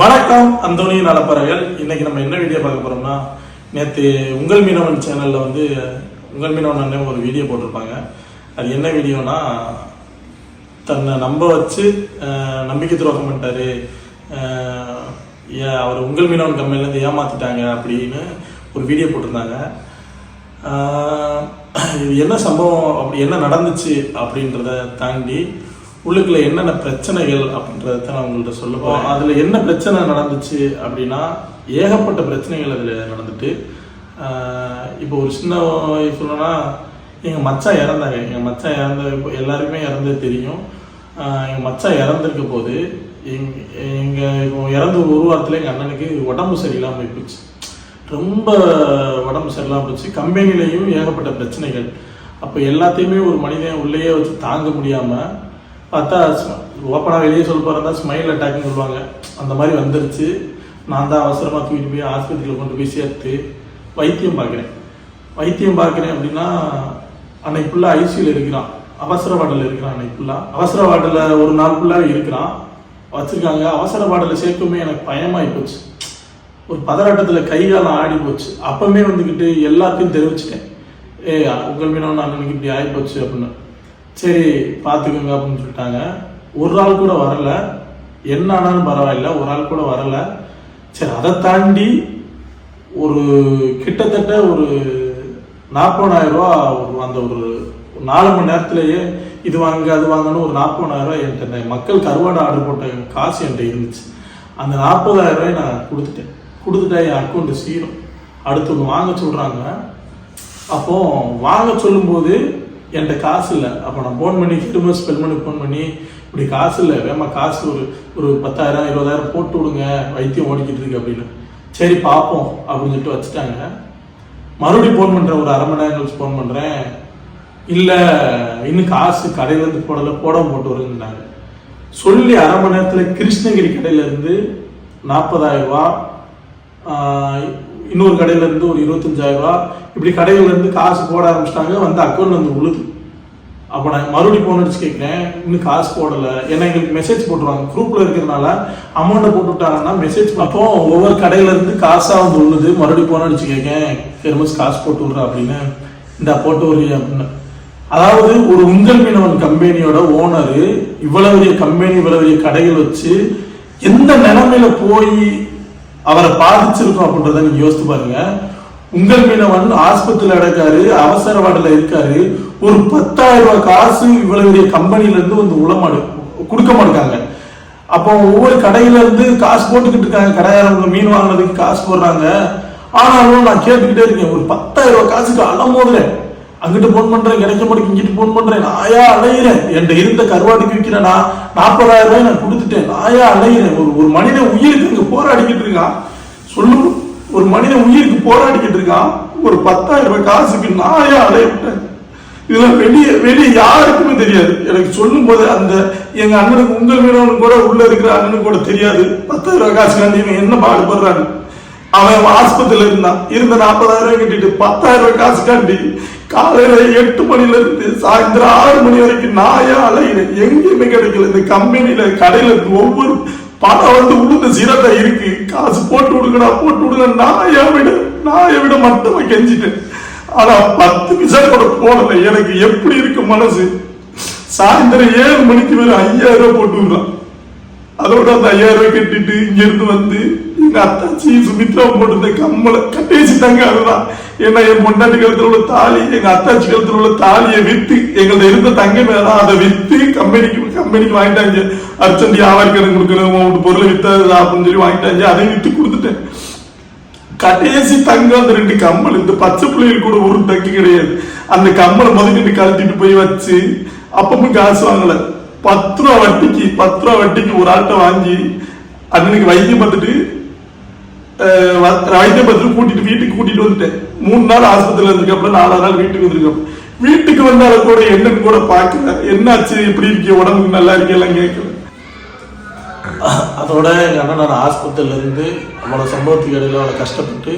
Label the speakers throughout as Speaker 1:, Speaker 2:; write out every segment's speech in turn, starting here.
Speaker 1: வணக்கம் அந்தோனி நலப்பறவைகள். இன்னைக்கு நம்ம என்ன வீடியோ பார்க்க போறோம்னா நேற்று உங்கள் மீனவன் சேனல்ல வந்து உங்கள் மீனவன் அண்ணன் ஒரு வீடியோ போட்டிருப்பாங்க. அது என்ன வீடியோனா தன்னை நம்ப வச்சு நம்பிக்கை துரோகம் பண்ணிட்டாரு. ஏன் அவர் உங்கள் மீனவன் கம்பெனிலேருந்து ஏமாத்திட்டாங்க அப்படின்னு ஒரு வீடியோ போட்டிருந்தாங்க. இது என்ன சம்பவம் அப்படி என்ன நடந்துச்சு அப்படின்றத தாண்டி உள்ளுக்குள்ள என்னென்ன பிரச்சனைகள் அப்படின்றத தான் நான் உங்கள்கிட்ட சொல்லுவோம் அதில் என்ன பிரச்சனை நடந்துச்சு அப்படின்னா ஏகப்பட்ட பிரச்சனைகள் அதில் நடந்துட்டு இப்போ ஒரு சின்ன சொல்லணும்னா எங்கள் மச்சான் இறந்தாங்க. எங்கள் மச்சான் இறந்த இப்போ எல்லாருக்குமே இறந்தது தெரியும். எங்கள் மச்சான் இறந்திருக்க போது எங் எங்கள் இப்போ இறந்த ஒரு வாரத்தில் எங்கள் அண்ணனுக்கு உடம்பு சரியில்லாமல் போயிடுச்சு. ரொம்ப உடம்பு சரியில்லாம போச்சு கம்பெனிலையும் ஏகப்பட்ட பிரச்சனைகள். அப்போ எல்லாத்தையுமே ஒரு மனிதன் உள்ளேயே வச்சு தாங்க முடியாமல் பார்த்தா ஓப்பனாக வெளியே சொல்ல போகிறதா ஸ்மைல் அட்டாக்னு சொல்லுவாங்க. அந்த மாதிரி வந்துருச்சு. நான் தான் அவசரமாக தூக்கிட்டு போய் ஆஸ்பத்திரியில் கொண்டு போய் சேர்த்து வைத்தியம் பார்க்குறேன். வைத்தியம் பார்க்குறேன் அப்படின்னா அன்னைக்கு ஃபுல்லாக ஐசியூவில் இருக்கிறான். அவசர வார்டில் இருக்கிறான் அன்னைக்கு ஃபுல்லாக அவசர வார்டில் ஒரு நாள் ஃபுல்லாக இருக்கிறான். வச்சுருக்காங்க. அவசர வார்டில் சேர்க்குமே எனக்கு பயமாகி போச்சு. ஒரு பதறாட்டத்தில் கை காலம் ஆடி போச்சு. அப்பவுமே வந்துக்கிட்டு எல்லாத்தையும் தெரிவிச்சிட்டேன். ஏ உங்கள் மீனவன் அண்ணனுக்கு இப்படி ஆகி போச்சு அப்படின்னு. சரி பார்த்துக்கோங்க அப்படின்னு சொல்லிட்டாங்க. ஒரு ஆள் கூட வரல. என்ன ஆனாலும் பரவாயில்ல. ஒரு ஆள் கூட வரல. சரி அதை தாண்டி ஒரு கிட்டத்தட்ட ஒரு நாற்பதாயிரம் ரூபா ஒரு அந்த ஒரு நாலு மணி நேரத்திலேயே இது வாங்க அது வாங்கன்னு ஒரு நாற்பதாயிரம் ரூபாய் என்கிட்ட மக்கள் கருவாடு ஆர்டர் போட்ட காசு என்கிட்ட இருந்துச்சு. அந்த நாற்பதாயிரம் ரூபாய் நான் கொடுத்துட்டேன். கொடுத்துட்டா என் அக்கௌண்ட்டு சீரும். அடுத்து ஒன்று வாங்க சொல்கிறாங்க அப்போ வாங்க சொல்லும்போது என்கிட்ட காசு இல்லை. அப்போ நான் ஃபோன் பண்ணி திரும்ப ஸ்பெண்ட் பண்ணி ஃபோன் பண்ணி இப்படி காசு இல்லை. வேமா காசு ஒரு ஒரு பத்தாயிரம் இருபதாயிரம் போட்டு விடுங்க. வைத்தியம் ஓடிக்கிட்டு இருக்கு அப்படின்னு. சரி பார்ப்போம் அப்படின்னு சொல்லிட்டு வச்சுட்டாங்க. மறுபடியும் ஃபோன் பண்ணுறேன் ஒரு அரை மணி நேரம் கழிச்சு ஃபோன் பண்ணுறேன் இல்லை இன்னும் காசு கடையிலேருந்து போடலை போட போட்டு வருங்கன்னாங்க சொல்லி அரை மணி நேரத்தில் கிருஷ்ணகிரி கடையிலேருந்து நாற்பதாயிரம் ரூபா இன்னொரு கடையில இருந்து ஒரு இருபத்தஞ்சாயிரம் ரூபா இப்படி கடையில இருந்து காசு போட ஆரம்பிச்சிட்டாங்க வந்து அக்கௌண்ட் வந்து உழுது. அப்போ நான் மறுபடியும் போன் அடிச்சு கேட்குறேன் இன்னும் காசு போடலை. ஏன்னா எங்களுக்கு மெசேஜ் போட்டுருவாங்க. குரூப்பில் இருக்கிறதுனால அமௌண்ட்டை போட்டு விட்டாங்கன்னா மெசேஜ் அப்போ ஒவ்வொரு கடையில இருந்து காசாக வந்து உள்ளுது மறுபடியும் போன அடிச்சு கேட்கேன் பெருமஸ் காசு போட்டு விட்றா அப்படின்னு. இந்த போட்டு விடுறியா அப்படின்னு. அதாவது ஒரு உங்கள் மீனவன் கம்பெனியோட ஓனர் இவ்வளவு பெரிய கம்பெனி இவ்வளவு பெரிய கடைகள் வச்சு எந்த நிலைமையில போய் அவரை பாதிச்சிருக்கோம் அப்படின்றத நீங்க யோசித்து பாருங்க. உங்கள் மீனவன் ஆஸ்பத்திரியில் அடக்காரு அவசர வார்டில் இருக்காரு. ஒரு பத்தாயிரம் ரூபாய் காசு இவ்வளவு பெரிய கம்பெனில இருந்து வந்து உளமாடு கொடுக்க மாட்டாங்க அப்போ ஒவ்வொரு கடையில இருந்து காசு போட்டுக்கிட்டு இருக்காங்க. கடையாரவங்க மீன் வாங்கினதுக்கு காசு போடுறாங்க. ஆனாலும் நான் கேட்டுக்கிட்டே இருக்கேன். ஒரு பத்தாயிரம் ரூபாய் காசுக்கு அலமோதுறேன் அங்கிட்டு போன் பண்றேன் கிடைக்க மாட்டேங்க இங்கிட்டு போன் பண்றேன். நாயா அலையிறேன். என்கிட்ட இருந்த கருவாடிக்கு விற்கிற நான் நாற்பதாயிரம் ரூபாய் நான் கொடுத்துட்டேன். நாயா அலையிறேன். ஒரு ஒரு மனிதன் உயிருக்கு இங்க போராடிக்கிட்டு இருக்கான் சொல்லு. ஒரு மனிதன் உயிருக்கு போராடிக்கிட்டு இருக்கான் ஒரு பத்தாயிரம் ரூபாய் காசுக்கு நாயா அலையிட்டேன் இதெல்லாம் வெளியே வெளியே யாருக்குமே தெரியாது. எனக்கு சொல்லும் போது அந்த எங்க அண்ணனுக்கு உங்கள் மீனவனுக்கு கூட உள்ள இருக்கிற அண்ணனுக்கு கூட தெரியாது. பத்தாயிரம் ரூபாய் காசுக்காண்டி இவன் என்ன பாடுபடுறான்னு. அவன் ஆஸ்பத்திரியில இருந்தான். இருந்த நாற்பதாயிரம் ரூபாய் கட்டிட்டு பத்தாயிரம் ரூபாய் காசுக்காண்டி காலையில எட்டு மணில இருந்து சாயந்தரம் ஆறு மணி வரைக்கும் நாயா அலைகிறேன் எங்கேயுமே கிடைக்கல. இந்த கம்பெனியில கடையில ஒவ்வொரு பணம் வந்து உளுந்த சிரத்தை இருக்கு. காசு போட்டு விடுங்கடா போட்டு விடுங்க. நாயை விட நாயை விட மட்டுமே கெஞ்சிட்டேன். ஆனா பத்து பைசா கூட போடல. எனக்கு எப்படி இருக்கு மனசு? சாயந்தரம் ஏழு மணிக்கு மேல ஐயாயிரம் ரூபாய் போட்டு விடுறான். அதோட அந்த ஐயாயிரம் ரூபாய் கட்டிட்டு இங்க இருந்து வந்து எங்க அத்தாச்சி சுமித்ரா போட்டிருந்த கம்மலை கட்டேசி தங்க அதுதான் ஏன்னா என் பொண்டாட்டி கழுத்துல உள்ள தாலி எங்க அத்தாச்சி கழுத்துல உள்ள தாலியை வித்து எங்கள்ட்ட இருந்த தங்க மேல அதை வித்து கம்பெனிக்கு கம்பெனிக்கு வாங்கிட்டாங்க. அர்ச்சண்டி ஆவாரிக்கணும் கொடுக்கணும் உன் பொருளை வித்தாது அப்படின்னு சொல்லி வாங்கிட்டாங்க. அதையும் வித்து கொடுத்துட்டேன். கடைசி தங்கம் அந்த ரெண்டு கம்மல் இந்த பச்சை பிள்ளைகள் கூட ஒரு தக்கு கிடையாது. அந்த கம்மலை முதக்கிட்டு கழட்டிட்டு போய் வச்சு அப்பவும் காசு வாங்கல. பத்து ரூபா வட்டிக்கு பத்து ரூபா வட்டிக்கு ஒரு ஆட்டை வாங்கி அண்ணனுக்கு வைத்தியம் பார்த்துட்டு அஹ், வைத்தியம் கூட்டிட்டு வீட்டுக்கு கூட்டிட்டு வந்துட்டேன். மூணு நாள் ஆஸ்பத்திரியில் இருந்ததுக்கு அப்புறம் நாலாவது நாள் வீட்டுக்கு வந்திருக்கோம் வீட்டுக்கு வந்தாலும் கூட என்னன்னு கூட பார்க்கல. என்னாச்சு எப்படி இருக்கீங்க உடம்புக்கு நல்லா இருக்கே எல்லாம் கேட்கல. அதோட எங்கள் அண்ணன் நான் ஆஸ்பத்திரியில இருந்து அவனோட சம்பவத்துக்கு இடையில அவளை கஷ்டப்பட்டு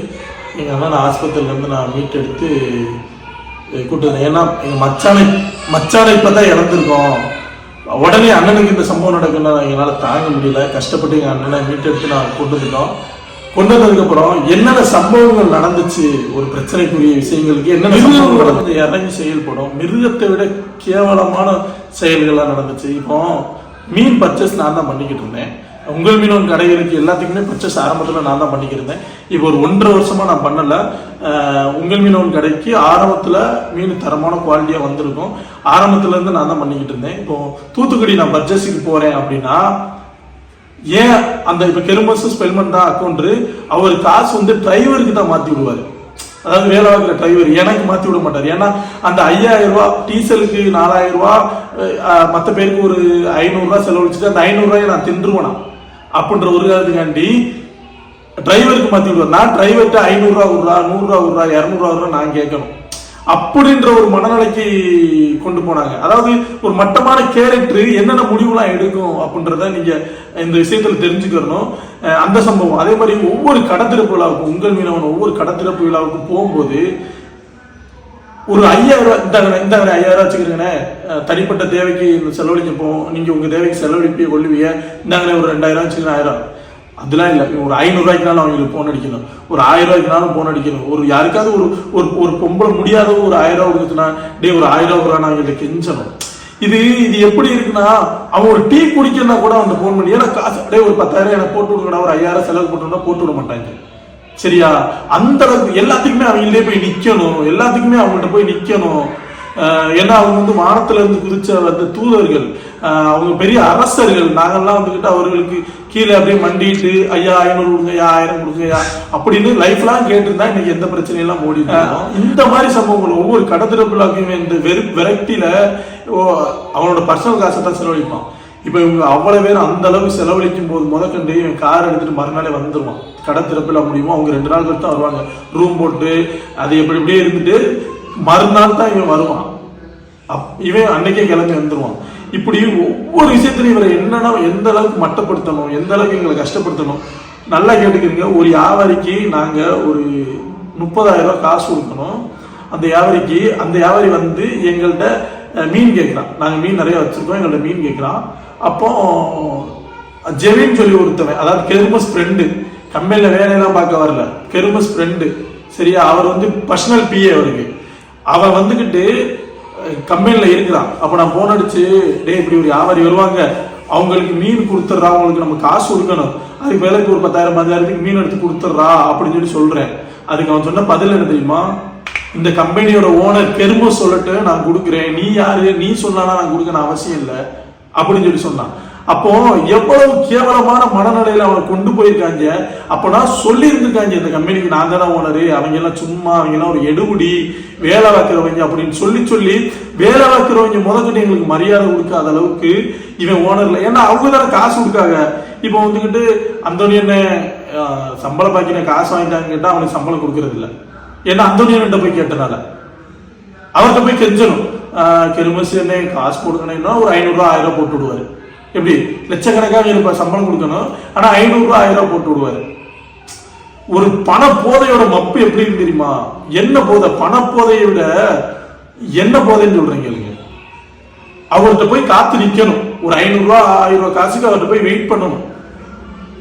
Speaker 1: எங்கள் அண்ணன் ஆஸ்பத்திரியில இருந்து நான் மீட்டெடுத்து கூட்டு வந்தேன். ஏன்னா எங்கள் மச்சானை மச்சானை இப்போ தான் இறந்துருக்கோம். உடனே அண்ணனுக்கு இந்த சம்பவம் நடக்குன்னா எங்களால் தாங்க முடியல. கஷ்டப்பட்டு எங்கள் அண்ணனை மீட்டெடுத்து நான் கொண்டு வந்துட்டோம். கொண்டு வந்ததுக்கப்புறம் என்னென்ன சம்பவங்கள் நடந்துச்சு? ஒரு பிரச்சனைக்குரிய விஷயங்களுக்கு என்னென்ன சம்பவங்கள் நடந்துச்சு? இறங்கி செயல்படும் மிருகத்தை விட கேவலமான செயல்கள்லாம் நடந்துச்சு. இப்போ மீன் பர்ச்சேஸ் நான் தான் பண்ணிக்கிட்டு இருந்தேன். உங்கள் மீனவன் கடைகளுக்கு எல்லாத்துக்குமே பர்ச்சேஸ் ஆரம்பத்தில் நான் தான் பண்ணிக்கிட்டு இருந்தேன். இப்போ ஒரு ஒன்றரை வருஷமா நான் பண்ணல. உங்கள் மீனவன் கடைக்கு ஆரம்பத்தில் மீன் தரமான குவாலிட்டியாக வந்திருக்கும். ஆரம்பத்துல இருந்து நான் தான் பண்ணிக்கிட்டு இருந்தேன். இப்போ தூத்துக்குடி நான் பர்ச்சேஸுக்கு போறேன் அப்படின்னா ஏன் அந்த இப்ப கெருமஸ் ஸ்பெண்ட் தான் அக்கௌண்ட் அவர் காசு வந்து டிரைவருக்கு தான் மாத்தி விடுவாரு. அதாவது வேலை வாங்குற டிரைவர் எனக்கு மாத்தி விட மாட்டார். ஏன்னா அந்த ஐயாயிரம் ரூபா டீசலுக்கு நாலாயிரம் ரூபா மத்த பேருக்கு ஒரு ஐநூறுரூவா செலவழிச்சுட்டு அந்த ஐநூறுரூவாயை நான் தின்றுவேனா அப்படின்ற ஒரு காரணத்துக்காண்டி டிரைவருக்கு மாத்தி விடுவார். நான் டிரைவர்கிட்ட ஐநூறுரூவா விடுறா நூறுரூவா விடுறா இரநூறுவா விடுறா நான் கேட்கணும். அப்படின்ற ஒரு மனநிலைக்கு கொண்டு போனாங்க. அதாவது ஒரு மட்டமான கேரக்டர் என்னென்ன முடிவுலாம் எடுக்கும் அப்படின்றத நீங்க இந்த விஷயத்துல தெரிஞ்சுக்கிறணும் அந்த சம்பவம். அதே மாதிரி ஒவ்வொரு கடத்திறப்பு விழாவுக்கும் உங்கள் மீனவன் ஒவ்வொரு கடத்திறப்பு விழாவுக்கும் போகும்போது ஒரு ஐயாயிரம் ரூபா இந்த இந்த ஐயாயிரம் ரூபா வச்சுக்கிறீங்கண்ணே தனிப்பட்ட தேவைக்கு செலவழிக்க போவோம் நீங்க உங்க தேவைக்கு செலவழிப்பி கொள்ளுவீங்க. இந்தாங்கண்ணே ஒரு ரெண்டாயிரம் வச்சுக்கிறேன் ஆயிரம் அதெல்லாம் இல்லை. ஒரு ஐநூறுரூவாய்க்குனாலும் அவங்களுக்கு போன் அடிக்கணும். ஒரு ஆயிரம் ரூபாய்க்குனாலும் போன் அடிக்கணும். ஒரு யாருக்காவது ஒரு ஒரு ஒரு பொம்பளை முடியாத ஒரு ஆயிரம் ரூபா கொடுத்துனா டே ஒரு ஆயிரம் ரூபா நான் அவங்கள்ட்ட கெஞ்சணும். இது இது எப்படி இருக்குன்னா அவன் ஒரு டீ குடிக்கணும்னா கூட அவன் போன் பண்ணி ஏன்னா காசு அப்படியே ஒரு பத்தாயிரம் எனக்கு போட்டு விடுங்கடா ஒரு ஐயாயிரம் செலவு போட்டோம்னா போட்டு விட மாட்டாங்க. சரியா? அந்த அளவுக்கு எல்லாத்துக்குமே அவங்களே போய் நிக்கணும். எல்லாத்துக்குமே அவங்கள்ட்ட போய் நிக்கணும். ஏன்னா அவங்க வந்து வானத்துல இருந்து குதிச்ச வந்து தூதர்கள் அவங்க பெரிய அரசர்கள் நாங்கள்லாம் வந்துக்கிட்டு அவர்களுக்கு கீழே அப்படியே மண்டிட்டு ஐயா ஐநூறு கொடுங்கய்யா ஆயிரம் கொடுங்கய்யா அப்படின்னு லைஃப்லாம் கேட்டிருந்தா இன்னைக்கு எந்த பிரச்சனையும் எல்லாம் ஓடி இந்த மாதிரி சம்பவங்கள் ஒவ்வொரு கடத்திரப்புலாக்குமே இந்த வெறு விரக்தியில அவனோட பர்சனல் காசை தான் செலவழிப்பான். இப்போ இவங்க அவ்வளவு பேர் அந்த அளவுக்கு செலவழிக்கும் போது முதற்கண்டு இவன் கார் எடுத்துட்டு மறுநாளே வந்துருவான். கடை திறப்பில முடியுமோ அவங்க ரெண்டு நாள் தான் வருவாங்க. ரூம் போட்டு அது எப்படி இப்படியே இருந்துட்டு மறுநாள் தான் இவன் வருவான். அப் இவன் அன்னைக்கே கிளம்பி வந்துருவான். இப்படி ஒவ்வொரு விஷயத்திலையும் இவரை என்னன்னா எந்த அளவுக்கு மட்டப்படுத்தணும் எந்த அளவுக்கு எங்களை கஷ்டப்படுத்தணும் நல்லா கேட்டுக்கிறீங்க. ஒரு வியாபாரிக்கு நாங்கள் ஒரு முப்பதாயிரம் ரூபா காசு கொடுக்கணும். அந்த வியாபாரிக்கு அந்த வியாபாரி வந்து எங்கள்கிட்ட மீன் கேட்குறான். நாங்கள் மீன் நிறைய வச்சுருக்கோம் எங்கள்கிட்ட மீன் கேட்குறான். அப்போ ஜெவின்னு சொல்லி ஒருத்தவன் அதாவது கெருமஸ் ஃப்ரெண்டு கம்பெனியில் வேலையெல்லாம் பார்க்க வரல. கெருமஸ் ஃப்ரெண்டு சரியா? அவர் வந்து பர்சனல் பிஏ அவருக்கு. அவன் வந்துக்கிட்டு கம்பெனியில் இருக்கிறான். அப்போ நான் போன் அடிச்சு டேய் இப்படி ஒரு வியாபாரி வருவாங்க. அவங்களுக்கு மீன் கொடுத்துட்றா. அவங்களுக்கு நம்ம காசு கொடுக்கணும். அதுக்கு வேலைக்கு ஒரு பத்தாயிரம் பதினாயிரத்துக்கு மீன் எடுத்து கொடுத்துட்றா அப்படின்னு சொல்லி சொல்கிறேன் அதுக்கு அவன் சொன்ன பதில் என்ன தெரியுமா? இந்த கம்பெனியோட ஓனர் பெருமை சொல்லட்டு நான் கொடுக்குறேன். நீ யாரு? நீ சொன்னா நான் கொடுக்கணும் அவசியம் இல்லை அப்படின்னு சொல்லி சொன்னான். அப்போ எவ்வளவு கேவலமான மனநிலையில அவனை கொண்டு போயிருக்காங்க. அப்பனா சொல்லி இருந்திருக்காங்க இந்த கம்பெனிக்கு நான் தானே ஓனரு அவங்க எல்லாம் சும்மா அவங்க எல்லாம் ஒரு எடுபடி வேலை வைக்கிறவங்க அப்படின்னு சொல்லி சொல்லி வேலை வைக்கிறவங்க முதக்கிட்ட எங்களுக்கு மரியாதை கொடுக்காத அளவுக்கு இவன் ஓனர்ல ஏன்னா அவங்க தானே காசு கொடுக்காங்க. இப்போ வந்துக்கிட்டு அந்தோனி என்ன அஹ், சம்பள பாக்கின காசு வாங்கிட்டாங்க கேட்டா அவனுக்கு சம்பளம் கொடுக்கறது இல்லை. ஏன்னா அந்தோனியன்கிட்ட போய் கேட்டனால. அவர்கிட்ட போய் கெஞ்சணும். கெருமசி என்ன காசு கொடுக்கணும்னா ஒரு ஐநூறுரூவா ஆயிரம் ரூபா போட்டு விடுவாரு எப்படி? லட்சக்கணக்காக இருப்ப சம்பளம் கொடுக்கணும். ஆனால் ஐநூறுரூவா ஆயிரம் ரூபா போட்டு விடுவாரு. ஒரு பண போதையோட மப்பு எப்படின்னு தெரியுமா? என்ன போதை? பண போதையை விட என்ன போதைன்னு சொல்றீங்க அவர்கிட்ட போய் காத்து நிக்கணும். ஒரு ஐநூறுரூவா ஆயிரம் ரூபாய் காசுக்கு அவர்கிட்ட போய் வெயிட் பண்ணணும்.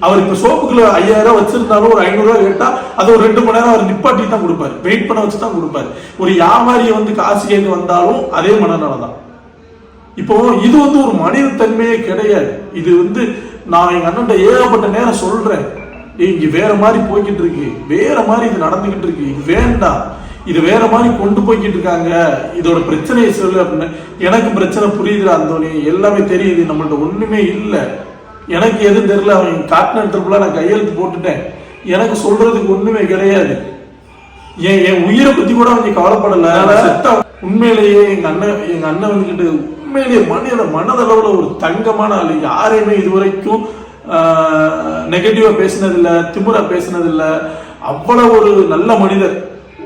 Speaker 1: அவர் இப்ப சோப்புக்குள்ள ஐயாயிரம் ரூபாய் வச்சிருந்தாலும் ஒரு ஐநூறுரூவா கேட்டால் கேட்டா அது ஒரு ரெண்டு மணி நேரம் அவர் நிப்பாட்டி தான் கொடுப்பாரு. வெயிட் பண்ண வச்சு தான் கொடுப்பாரு. ஒரு வியாபாரியை வந்து காசு கேட்டு வந்தாலும் அதே மனநலம் தான் இப்போ இது வந்து ஒரு மனித தன்மையே கிடையாது. இது வந்து நான் எங்க அண்ணன் ஏகப்பட்ட நேரம் சொல்றேன். இங்க வேற மாதிரி போய்கிட்டு இருக்கு. வேற மாதிரி இது நடந்துகிட்டு இருக்கு. இது வேண்டாம் இது வேற மாதிரி கொண்டு போய்கிட்டு இருக்காங்க. இதோட பிரச்சனையை சொல்லு அப்படின்னு எனக்கு பிரச்சனை புரியுது அந்தோனி. எல்லாமே தெரியுது. நம்மள்ட்ட ஒண்ணுமே இல்லை. எனக்கு எதுவும் தெரியல. அவன் காட்டின இடத்துல நான் கையெழுத்து போட்டுட்டேன். எனக்கு சொல்றதுக்கு ஒண்ணுமே கிடையாது. என் என் உயிரை பத்தி கூட அவங்க கவலைப்படல. உண்மையிலேயே எங்க அண்ணன் எங்க அண்ணன் வந்துகிட்டு உண்மையிலேயே மனித மனதளவில் ஒரு தங்கமான ஆள் யாரையுமே இதுவரைக்கும் நெகட்டிவாக பேசினதில்லை திமுறா பேசினதில்லை. அவ்வளோ ஒரு நல்ல மனிதர்.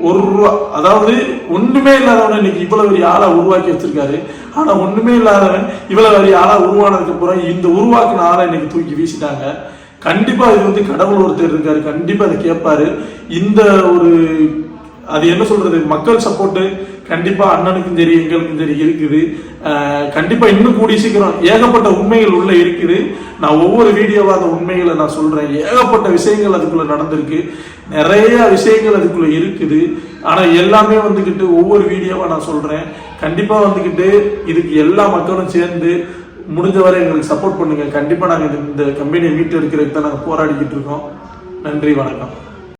Speaker 1: ஒரு ரூபா அதாவது ஒன்றுமே இல்லாதவன் இன்னைக்கு இவ்வளவு பெரிய ஆளாக உருவாக்கி வச்சிருக்காரு. ஆனால் ஒன்றுமே இல்லாதவன் இவ்வளவு பெரிய ஆளாக உருவானதுக்கு அப்புறம் இந்த உருவாக்குன ஆளை இன்னைக்கு தூக்கி வீசிட்டாங்க. கண்டிப்பாக இது வந்து கடவுள் ஒருத்தர் இருக்காரு. கண்டிப்பாக அதை கேட்பாரு. இந்த ஒரு அது என்ன சொல்றது? மக்கள் சப்போர்ட்டு கண்டிப்பா அண்ணனுக்கும் சரி எங்களுக்கும் சரி இருக்குது. கண்டிப்பாக கண்டிப்பா இன்னும் கூடிய சீக்கிரம் ஏகப்பட்ட உண்மைகள் உள்ள இருக்குது. நான் ஒவ்வொரு வீடியோவாக அந்த உண்மைகளை நான் சொல்றேன். ஏகப்பட்ட விஷயங்கள் அதுக்குள்ள நடந்திருக்கு. நிறைய விஷயங்கள் அதுக்குள்ள இருக்குது. ஆனா எல்லாமே வந்துக்கிட்டு ஒவ்வொரு வீடியோவா நான் சொல்றேன். கண்டிப்பா வந்துக்கிட்டு இதுக்கு எல்லா மக்களும் சேர்ந்து முடிஞ்ச வரை எங்களுக்கு சப்போர்ட் பண்ணுங்க. கண்டிப்பா நாங்கள் இந்த- இந்த கம்பெனியை மீட்டு எடுக்கிறதுக்கு தான் நாங்கள் போராடிக்கிட்டு இருக்கோம். நன்றி வணக்கம்.